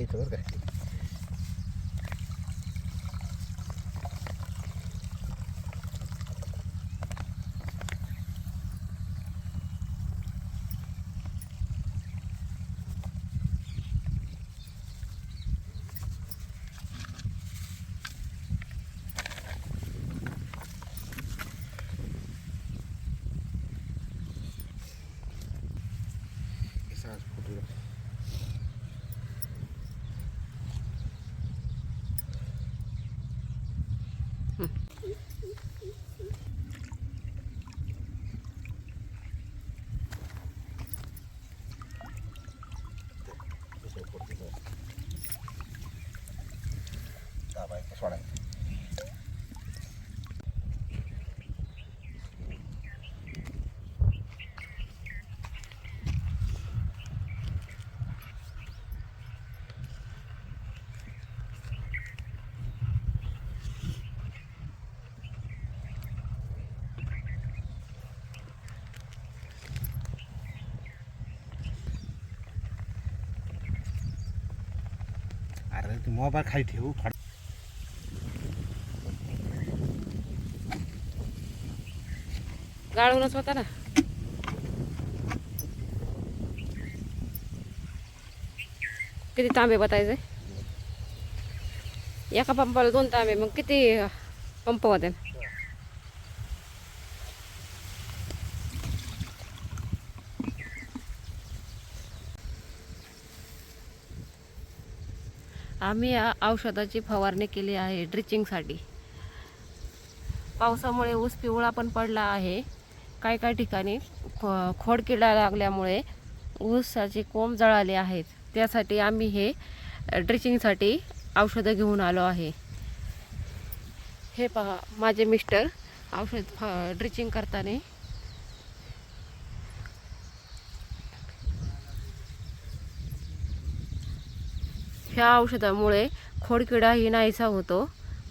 घ्यायचं बरं काय दाबायचं सोडायचं अरे तू गाळूनच होता ना. किती तांबे बतायचे? एका पंपाला दोन तांबे मग किती पंप होते? आम्ही या औषधाची फवारणी केली आहे ड्रिचिंगसाठी. पावसामुळे ऊस पिवळा पण पडला आहे. काही काही ठिकाणी खोड खोडकिडा लागल्यामुळे ऊसाचे कोंब जळाले आहेत. त्यासाठी आम्ही हे ड्रिचिंगसाठी औषधं घेऊन आलो आहे. हे पहा माझे मिस्टर औषध फ ड्रिचिंग करताना. ह्या औषधामुळे खोडकिडाही नाहीसा होतो.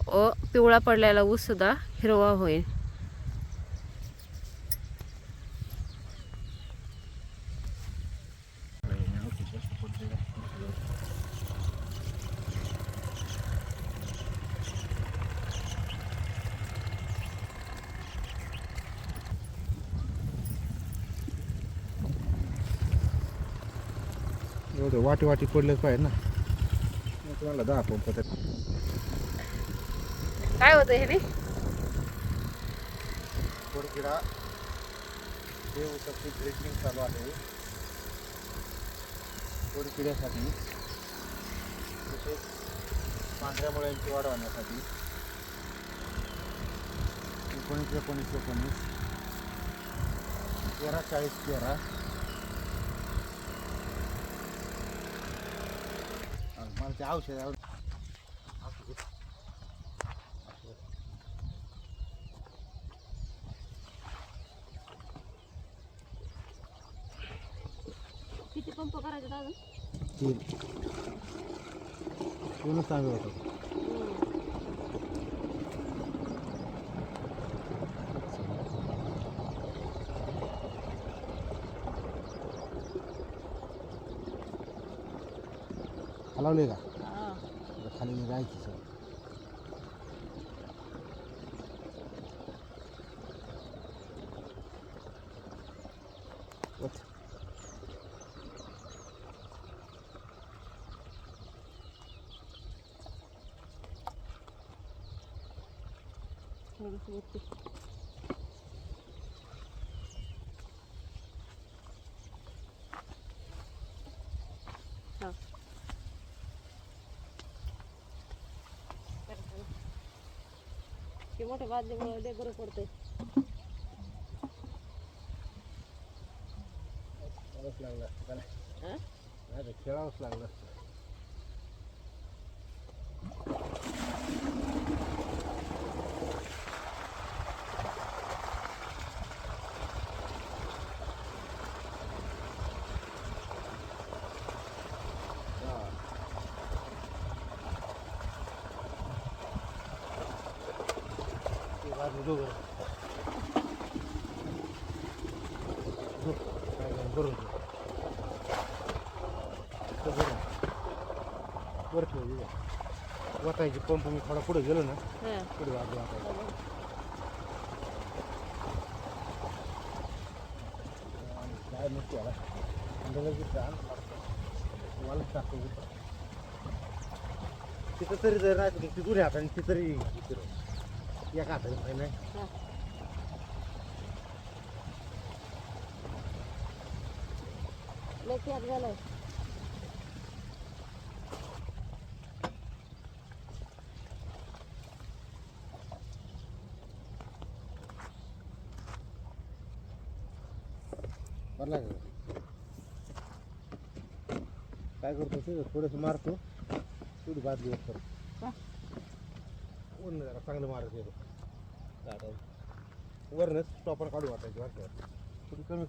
व पिवळा पडलेला ऊससुद्धा हिरवा होईल. एवढं वाटी वाटी पडलंच पाहिजे ना? मग तुम्हाला दहा पंप तर काय होतं हे कोडकिडा हे ऊसाची ड्रेसिंग चालू आहे. कोडकिड्यासाठी तसेच पांढऱ्या मुळ्यांची वाढ होण्यासाठी. एकोणीस एकोणीस एकोणीस तेरा चाळीस तेरा. आणि मला ते औषध आवड किती पंप करायचे अजून तीन दोनच चांगलं होतं हलवले का ખાલી રાખી છે Вот. मोठ्या बादलीमुळे लय बरं पडतंय लागलं खेळावंच लागलं असतं ते बाजू दोघं. झोप. काय झालं? बरोबर. तर बरं. वर ठेवली वाटायची पंप मी थोडा पुढे गेलो ना हां. पुढे वाजू वाटायची काय नसते याला अंदाजा की छान मला टाकतो तिथं तरी जर नाही तर ती दुरी हाताने ती तरी एका हाताने पाहिजे नाही हां लय पॅक झालाय बरला का काय करतो ते थोडंसं मारतो थोडी बादली करतो हा. वरनं जरा चांगलं मारत येतो वरनंच स्टॉपर काढू वाटायची वाटतं. थोडी कमी